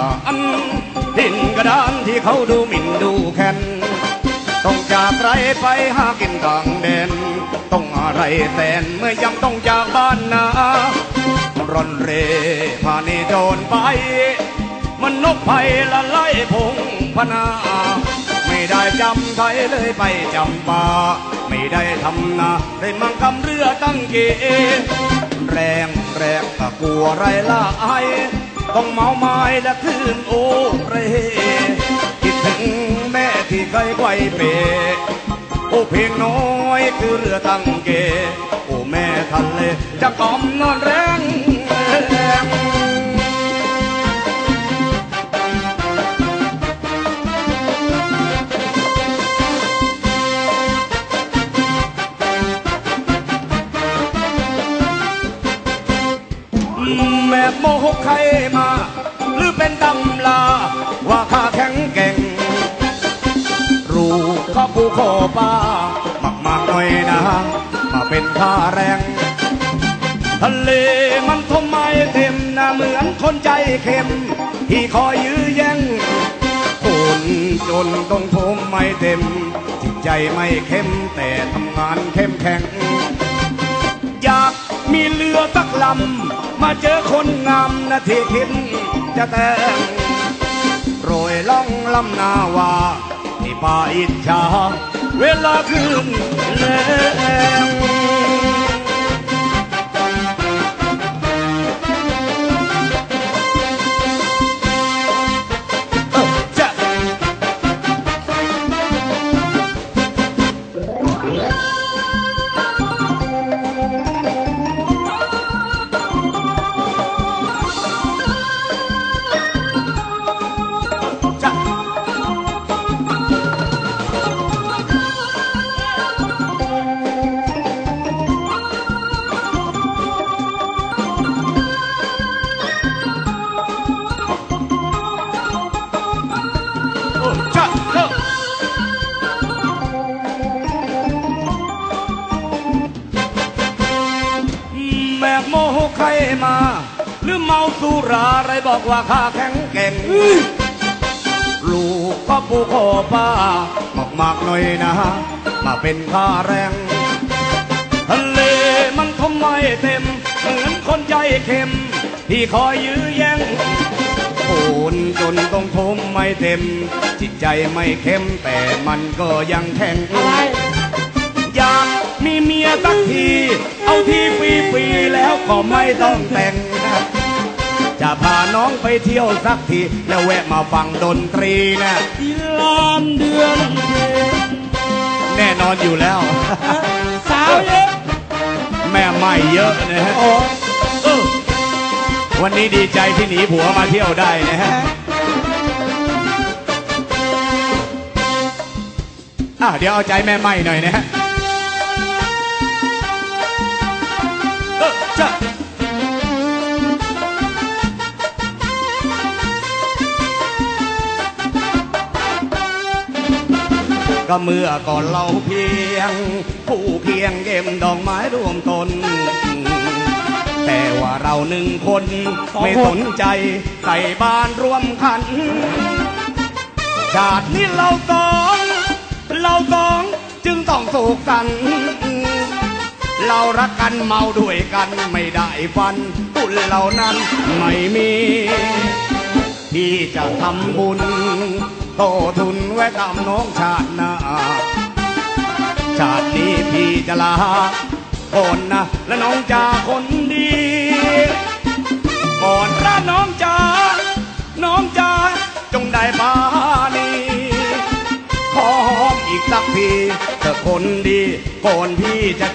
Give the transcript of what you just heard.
านดินกระดานที่เขาดูหมิ่นดูแค้นต้องจากไรไปหากินกลางแดน ต้องอะไรแสนเมื่อยังต้องจากบ้านนาร่อนเร่พานีโดนไป มันนกไผ่ละไล่พงพนา ไม่ได้จำไทยเลยไปจำป่าไม่ได้ทำนาได้มังกำเรือตั้งเก แรงแรงตะกลัวไรล่าไอ ต้องเมาไม้และคลื่นโอเรคิดถึงแม่ที่เคยไกวเปโอเพียงน้อยคือเรือตั้งเก โอแม่ทะเลจะกล่อมนอนแร แม่โมหกใครมา หรือเป็นตำลา ว่าข้าแข็งแกร่ง รูข้าปูโคป้ามากมากหน่อยนะ มาเป็นค่าแรง ทะเลมันทมไมเต็มนะเหมือนคนใจเข็ม ที่คอยยื้อแย่งคนจนต้องทมไม่เต็ม จิตใจไม่เข้มแต่ทำงานเข้มแข็ง อยากมีเรือสักลำ มาเจอคนงามนาทีคิดจะแต่งโรยล่องลำนาวาที่ป่าอิจฉาเวลาคืนแลง ใครมา หรือเมาสุราอะไรบอกว่าข้าแข็งแกร่งลูกก็ปูขอป้ามากมากๆหน่อยนะ มาเป็นค่าแรงทะเลมันทำไมเต็ม เหมือนคนใจเข็ม ที่คอยยื้อแย่งโอนจนต้องทมไม่เต็ม จิตใจไม่เข้มแต่มันก็ยังแข็งอยากมีเมียสักที เอาที่ปีปีๆแล้วก็ไม่ต้องแต่ง จะพาน้องไปเที่ยวสักที แล้วแวะมาฟังดนตรีนะที่ลานเดือนเพ็ญแน่นอนอยู่แล้ว สาวเยอะแม่ไม่เยอะนะฮะโอ้เออวันนี้ดีใจที่หนีผัวมาเที่ยวได้นะฮะอะเดี๋ยวเอาใจแม่ไม่หน่อยนะฮะ จะก็เมื่อก่อนเราเพียง ผู้เคียงเกมดอกไม้รวมตน แต่ว่าเราหนึ่งคน ไม่สนใจใส่บ้านร่วมขัน ชาตินี้เราสอง เราสองจึงต้องสูกกัน เรารักกันเมาด้วยกันไม่ได้ฟันบุญเหล่านั้นไม่มี ที่จะทำบุญ โตทุนไว้ตามน้องชาติหน้าชาตินี้พี่จะลาคนนะ และน้องจ่าคนดีก่อนพระน้องจ่าน้องจ่าจงได้ปานีขอหอมอีกสักทีเธอคนดีก่อนพี่จะ